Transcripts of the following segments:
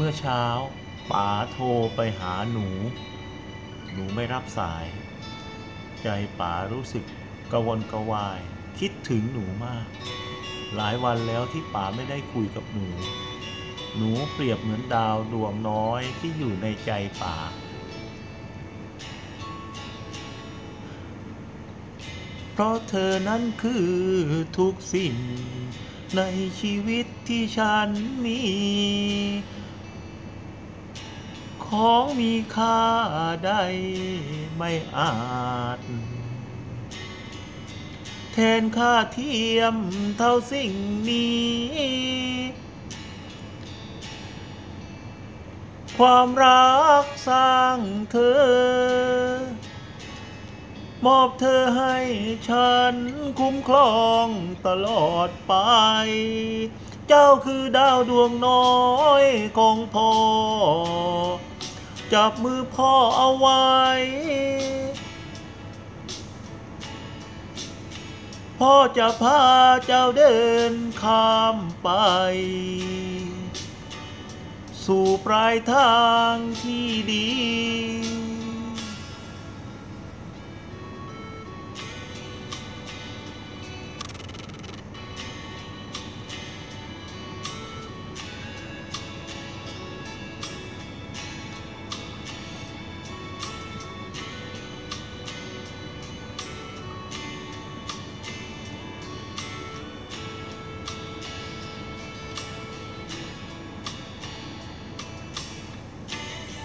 เมื่อเช้าป๋าโทรไปหาหนู หนูไม่รับสาย ใจป๋ารู้สึกกระวนกระวาย คิดถึงหนูมาก หลายวันแล้วที่ป๋าไม่ได้คุยกับหนู หนูเปรียบเหมือนดาวดวงน้อยที่อยู่ในใจป๋าเพราะเธอนั้นคือทุกสิ่ง ในชีวิตที่ฉันมี ของมีค่าใดไม่อาจ แทนค่าเทียมเท่าสิ่งนี้ ความรักสร้างเธอ มอบเธอให้ฉันคุ้มครองตลอดไปเจ้าคือดาวดวงน้อยของพ่อ จับมือพ่อเอาไว้ พ่อจะพาเจ้าเดินข้ามไป สู่ปลายทางที่ดี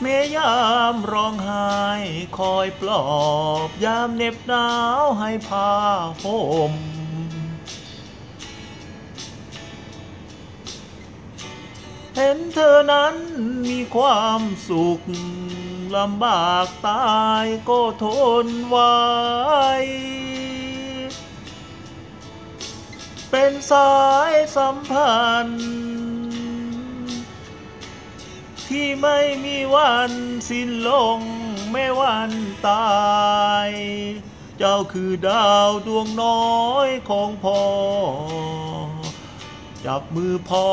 เมยามร้องไห้คอยปลอบยามเน็บหนาวให้ผ้าห่มเห็นเธอนั้นมีความสุขลำบากตายก็ทนไว้ เป็นสายสัมพันธ์ ที่ไม่มีวันสิ้นลงไม่วันตาย เจ้าคือดาวดวงน้อยของพ่อ จับมือพ่อ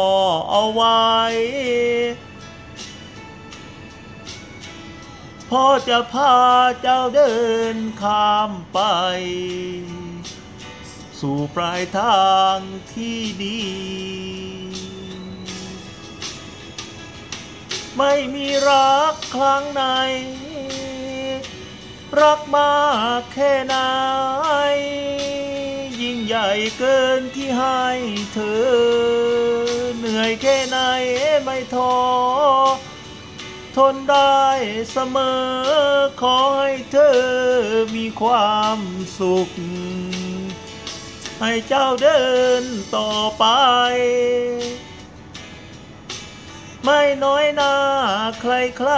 เอาไว้ พ่อจะพาเจ้าเดินข้ามไป สู่ปลายทางที่ดี ไม่มีรักครั้งไหน รักมากแค่ไหน ยิ่งใหญ่เกินที่ให้เธอ เหนื่อยแค่ไหนไม่ท้อทนได้เสมอ ขอให้เธอมีความสุข ให้เจ้าเดินต่อไป ไม่น้อยหน้าใครใคร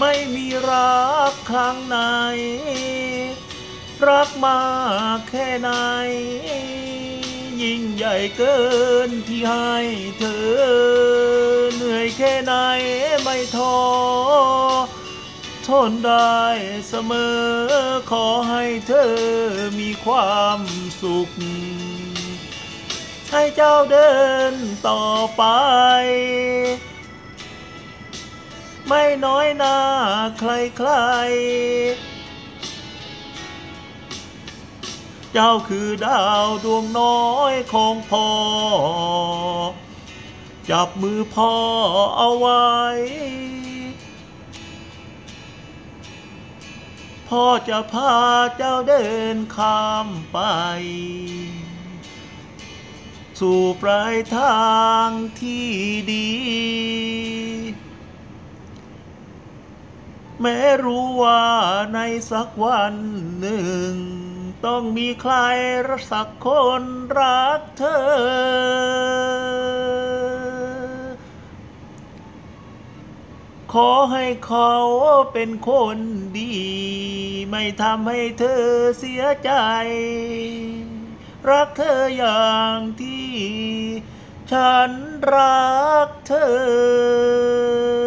ไม่มีรักครั้งไหน รักมากแค่ไหน ยิ่งใหญ่เกินที่ให้เธอ เหนื่อยแค่ไหนไม่ท้อทนได้เสมอ ขอให้เธอมีความสุข ให้เจ้าเดินต่อไป ไม่น้อยหน้าใครใคร เจ้าคือดาวดวงน้อยของพ่อ จับมือพ่อเอาไว้ พ่อจะพาเจ้าเดินข้ามไป สู่ปลายทางที่ดี แม้รู้ว่าในสักวันหนึ่ง ต้องมีใครสักคนรักเธอ ขอให้เขาเป็นคนดี ไม่ทำให้เธอเสียใจ รักเธออย่างที่ ฉันรักเธอ